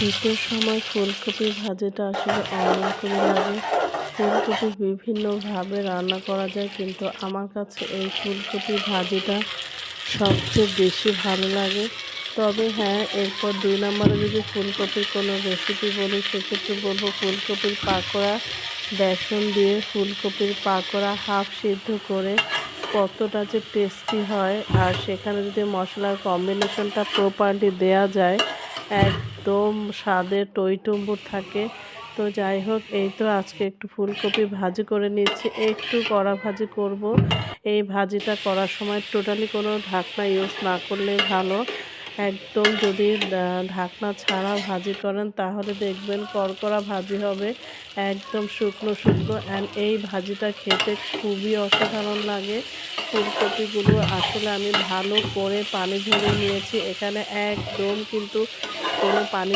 শীতের সময় ফুলকপি ভাজিটা আসলে অন্যরকমই লাগে, ফুলকপি বিভিন্নভাবে রান্না করা যায়, কিন্তু আমার কাছে এই ফুলকপি ভাজিটা সবচেয়ে বেশি ভালো লাগে। তবে হ্যাঁ এরপর দুই নম্বরে যদি ফুলকপির কোনো রেসিপি বলি, সেক্ষেত্রে বলব ফুলকপির পাকোড়া, বেসন দিয়ে ফুলকপির পাকোড়া হাফ সিদ্ধ করে কতটা যে টেস্টি হয়, আর সেখানে যদি মশলার কম্বিনেশনটা প্রপারলি দেয়া যায় একদম স্বাদের টইটুম্বুর থাকে। তো যাই হোক, এই তো আজকে একটু ফুলকপি ভাজি করে নিচ্ছি একটু কড়া ভাজি করব। এই ভাজিটা করার সময় টোটালি কোনো ঢাকনা ইউজ না করলে ভালো। একদম যদি ঢাকনা ছাড়া ভাজি করেন তাহলে দেখবেন কড়কড়া ভাজি হবে। একদম শুকনো শুকনো। অ্যান্ড এই ভাজিটা খেতে খুবই অসাধারণ লাগে। ফুলকপিগুলো আসলে আমি ভালো করে পানি ঝরিয়ে নিয়েছি। এখানে একদম কিন্তু কোনো পানি